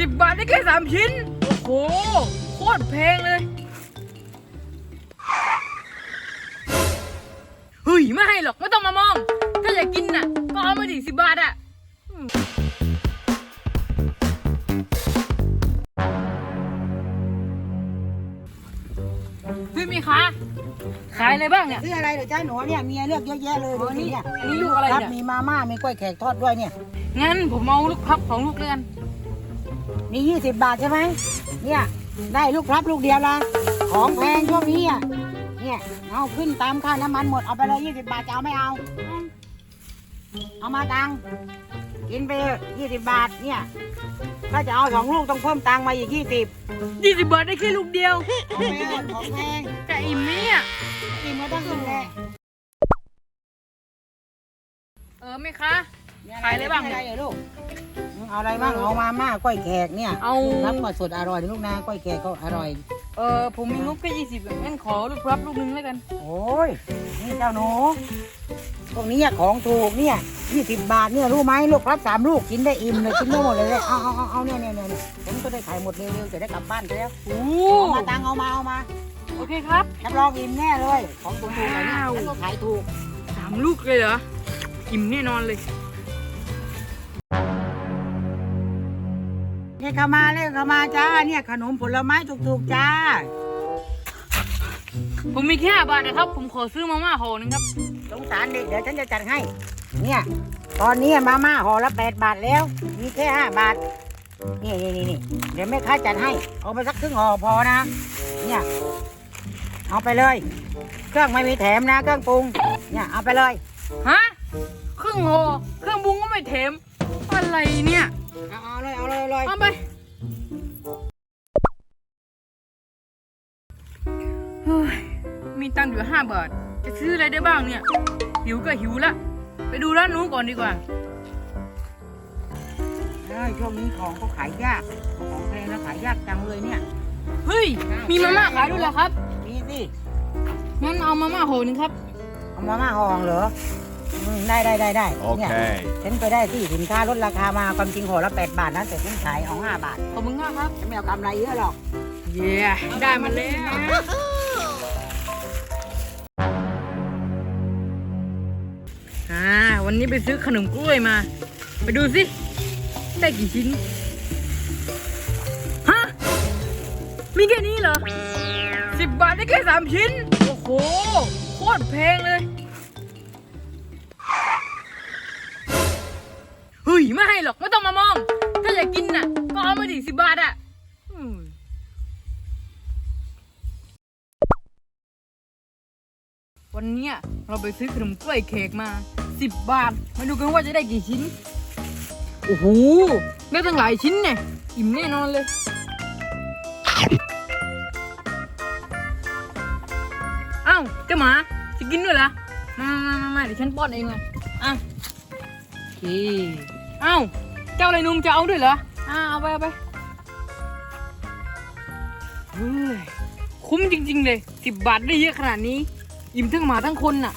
สิบบาทได้แค่สามชิ้น โอ้โห โคตรแพงเลย เฮ้ย ไม่ให้หรอก ไม่ต้องมามอง ถ้าอยากกินน่ะ ก็เอามาดิสิบบาทอะอืมเฮ้ยมีคะขายอะไรบ้างเนี่ย ซื้ออะไรเหรอจ้าหนูเนี่ยเมียเลือกเยอะแยะเลยอ๋ดูอสินี่เนี่ยอันนี้ลูกอะไรครับเนี่ย มีมาม่ามีกล้วยแขกทอดด้วยเนี่ย งั้นผมเอาลูกพับของลูกเลยกัน มียี่สิบบาทใช่ไหมเนี่ยได้ลูกพลับลูกเดียวละของแพงช่วงนี้อะเนี่ยเอาขึ้นตามค่าน้ำมันหมดเอาไปเลยยี่สิบบาทจะเอาไม่เอา เอามาตังค์กินไปยี่สิบบาทเนี่ยถ้าจะเอาสองลูกต้องเพิ่มตังค์มาอีกยี่สิบยี่สิบบาทได้แค่ลูกเดียวของแพงของแพงจะอิ่มไหมเนี่ยกินมาต้องกินแหละเออไหมคะ ขายอะไรบ้างอะไรเหรอลูกเอาอะไรบ้างเอามาม่ากล้วยแขกเนี่ยเอา รับก็สดอร่อยนะลูกนะกล้วยแขกก็อร่อย เออผมมีงบแค่ยี่สิบงั้นขอลูกพับลูกนึงแล้วกัน โอ้ยนี่เจ้าหนูพวกนี้ของถูกเนี่ยยี่สิบบาทเนี่ยรู้ไหมลูกรับสามลูกกินได้อิ่มเลยกินได้หมดเลยเลยเอาเอาเอาเอาเนี่ยเนี่ยเนี่ยผมก็ได้ขายหมดเร็วๆจะได้กลับบ้านแล้วโอ้เอามาตังค์เอามาเอามาโอเคครับ รับรองอิ่มแน่เลย ของถูกๆเลยเนี่ยว้าว แล้วก็ขายถูกสามลูกเลยเหรอ อิ่มแน่นอนเลย เนี่ยเข้ามาเลยเข้ามาจ้าเนี่ยขนมผลไม้ถูกๆจ้า ผมมีแค่บาทนะครับ ผมขอซื้อมาม่าห่อหนึงครับ สงสารเด็กเดี๋ยวฉันจะจัดให้ เนี่ย ตอนนี้มาม่าห่อละแปดบาทแล้ว มีแค่ห้าบาท นี่นี่นี่นี่เดี๋ยวแม่ค้าจัดให้ เอาไปสักครึ่งห่อพอนะ เนี่ย เอาไปเลย เครื่องไม่มีแถมนะ เครื่องปรุง เนี่ยเอาไปเลย ฮะเครื่องห่อเครื่องปรุงก็ไม่เทมอะไรเนี่ย เอาเอาเลยเอาเลยเอาเลยเอาไปเฮ้ยมีตังค์อยู่ห้าบาท จะซื้ออะไรได้บ้างเนี่ย หิวก็หิวละ ไปดูร้านนู้นก่อนดีกว่าเอ้ยช่วงนี้ของก็ขายยากของแพงแล้วขายยากจังเลยเนี่ย เฮ้ย มีมาม่าขายด้วยเหรอครับ มีสิงั้นเอามาม่าห่อหนึงครับ เอามาม่าห่อเหรอ อืมได้ได้ได้ได้เนี่ย Okay. ฉันไปได้ที่สินค้าลดราคามาความจริงห่อละแปดบาทนะแต่ฉันขายเอาห้าบาทขอบคุณมากครับ ฉันไม่เอากำไรเยอะหรอก เย้ได้มาแล้ว อ่าวันนี้ไปซื้อขนมกล้วยมา ไปดูสิ ได้กี่ชิ้น ฮะ มีแค่นี้เหรอสิบบาทได้แค่สามชิ้น โอ้โห โคตรแพงเลย วันเนี้ยเราไปซื้อขนมกล้วยเค้กมา 10 บาท มาดูกันว่าจะได้กี่ชิ้น โอ้โห ได้ตั้งหลายชิ้นเนี่ย อิ่มแน่นอนเลย เอ้าเจ้าหมา จะกินด้วยเหรอ มามามามาเดี๋ยวฉันป้อนเองเลยอะโอเคเอ้า เจ้าอะไรนุ่มจะเอาด้วยเหรอ อ่าเอาไปเอาไปเฮ้ยคุ้มจริง ๆ เลย 10 บาทได้เยอะขนาดนี้ อิ่มทั้งหมาทั้งคนน่ะ